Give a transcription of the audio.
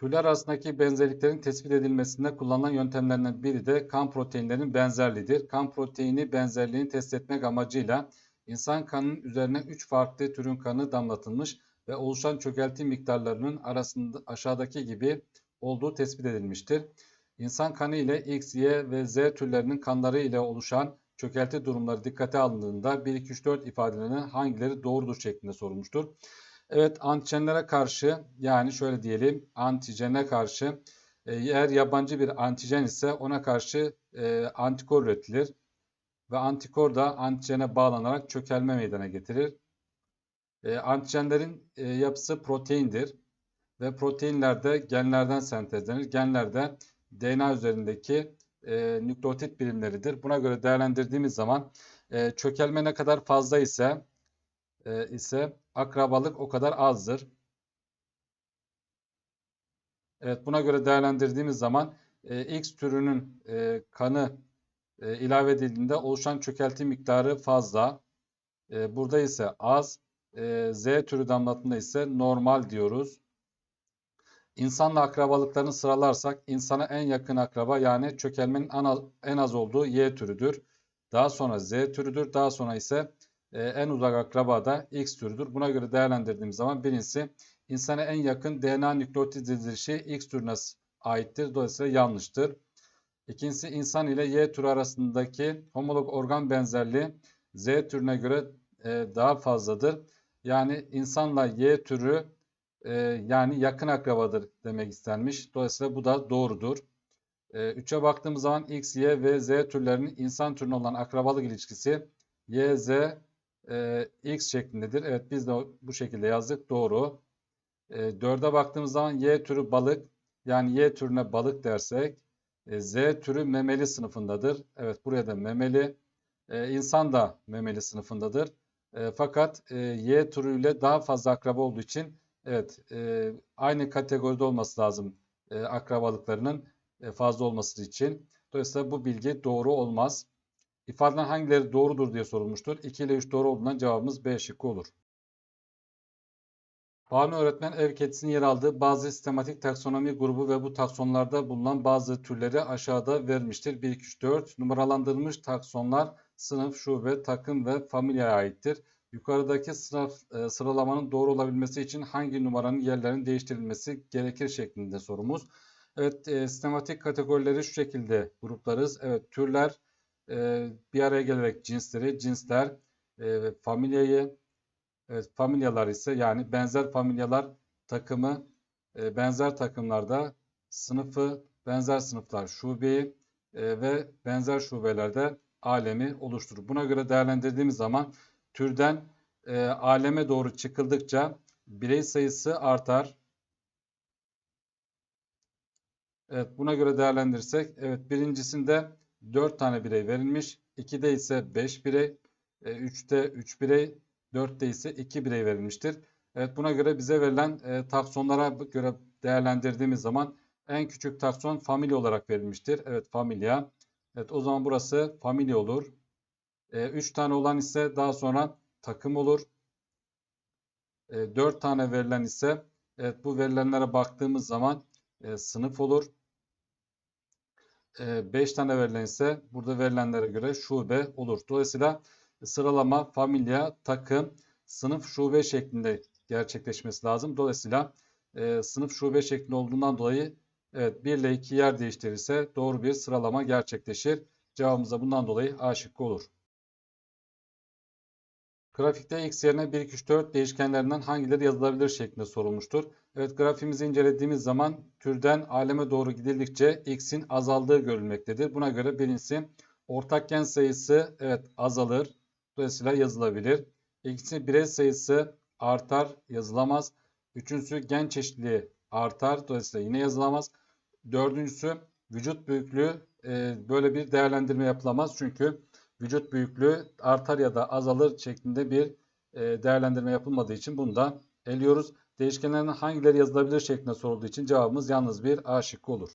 Türler arasındaki benzerliklerin tespit edilmesinde kullanılan yöntemlerden biri de kan proteinlerinin benzerliğidir. Kan proteini benzerliğini test etmek amacıyla insan kanının üzerine 3 farklı türün kanı damlatılmış ve oluşan çökelti miktarlarının arasında aşağıdaki gibi olduğu tespit edilmiştir. İnsan kanı ile X, Y ve Z türlerinin kanları ile oluşan çökelti durumları dikkate alındığında 1, 2, 3, 4 ifadelerinin hangileri doğrudur şeklinde sorulmuştur. Evet antijenlere karşı yani şöyle diyelim antijene karşı e, eğer yabancı bir antijen ise ona karşı e, antikor üretilir. Ve antikor da antijene bağlanarak çökelme meydana getirir. E, antijenlerin e, yapısı proteindir. Ve proteinler de genlerden sentezlenir. Genler de DNA üzerindeki e, nükleotit birimleridir. Buna göre değerlendirdiğimiz zaman e, çökelme ne kadar fazla ise e, ise akrabalık o kadar azdır. Evet buna göre değerlendirdiğimiz zaman e, X türünün e, kanı e, ilave edildiğinde oluşan çökelti miktarı fazla. Burada ise az. Z türü damlatında ise normal diyoruz. İnsanla akrabalıklarını sıralarsak insana en yakın akraba yani çökelmenin en az olduğu Y türüdür. Daha sonra Z türüdür. Daha sonra ise e, en uzak akraba da X türüdür. Buna göre değerlendirdiğimiz zaman birincisi insana en yakın DNA nükleotit dizilişi X türüne aittir. Dolayısıyla yanlıştır. İkincisi insan ile Y türü arasındaki homolog organ benzerliği Z türüne göre e, daha fazladır. Yani insanla Y türü e, yani yakın akrabadır demek istenmiş. Dolayısıyla bu da doğrudur. 3'e e, baktığımız zaman X, Y ve Z türlerinin insan türüne olan akrabalık ilişkisi Y, Z, e, X şeklindedir. Evet biz de bu şekilde yazdık. Doğru. E, 4'e baktığımız zaman Y türü balık yani Y türüne balık dersek e, Z türü memeli sınıfındadır. Evet buraya da memeli. E, insan da memeli sınıfındadır. E, fakat e, Y türüyle daha fazla akraba olduğu için evet e, aynı kategoride olması lazım e, akrabalıklarının e, fazla olması için. Dolayısıyla bu bilgi doğru olmaz. İfadeden hangileri doğrudur diye sorulmuştur. 2 ile 3 doğru olduğundan cevabımız B şıkkı olur. Banu öğretmen ev kedisinin yer aldığı bazı sistematik taksonomi grubu ve bu taksonlarda bulunan bazı türleri aşağıda vermiştir. 1, 2, 3, 4 numaralandırılmış taksonlar sınıf, şube, takım ve familyaya aittir. Yukarıdaki sınıf e, sıralamanın doğru olabilmesi için hangi numaranın yerlerinin değiştirilmesi gerekir şeklinde sorumuz. Evet, e, sistematik kategorileri şu şekilde gruplarız. Evet, türler, e, bir araya gelerek cinsleri, cinsler, e, familyayı, evet, familyalar ise yani benzer familyalar takımı, e, benzer takımlarda sınıfı, benzer sınıflar şubeyi e, ve benzer şubelerde alemi oluşturur. Buna göre değerlendirdiğimiz zaman türden e, aleme doğru çıkıldıkça birey sayısı artar. Evet buna göre değerlendirirsek evet birincisinde 4 tane birey verilmiş. 2'de ise 5 birey, 3'te 3 birey, 4'te ise 2 birey verilmiştir. Evet buna göre bize verilen e, taksonlara göre değerlendirdiğimiz zaman en küçük takson familya olarak verilmiştir. Evet familya. Evet o zaman burası familya olur. 3 e, tane olan ise daha sonra takım olur. E, 4 tane verilen ise evet bu verilenlere baktığımız zaman e, sınıf olur. 5 tane verilen ise burada verilenlere göre şube olur. Dolayısıyla sıralama, familya, takım, sınıf, şube şeklinde gerçekleşmesi lazım. Dolayısıyla e, sınıf şube şeklinde olduğundan dolayı evet 1 ile 2 yer değiştirirse doğru bir sıralama gerçekleşir. Cevabımız da bundan dolayı A şıkkı olur. Grafikte x yerine 1, 2, 3, 4 değişkenlerinden hangileri yazılabilir şeklinde sorulmuştur. Evet grafimizi incelediğimiz zaman türden aleme doğru gidildikçe x'in azaldığı görülmektedir. Buna göre birincisi ortak gen sayısı evet azalır. Dolayısıyla yazılabilir. İkincisi birey sayısı artar yazılamaz. Üçüncüsü gen çeşitliliği artar. Dolayısıyla yine yazılamaz. Dördüncüsü vücut büyüklüğü e, böyle bir değerlendirme yapılamaz. Çünkü vücut büyüklüğü artar ya da azalır şeklinde bir e, değerlendirme yapılmadığı için bunu da eliyoruz. Değişkenlerin hangileri yazılabilir şeklinde sorulduğu için cevabımız yalnız bir A şıkkı olur.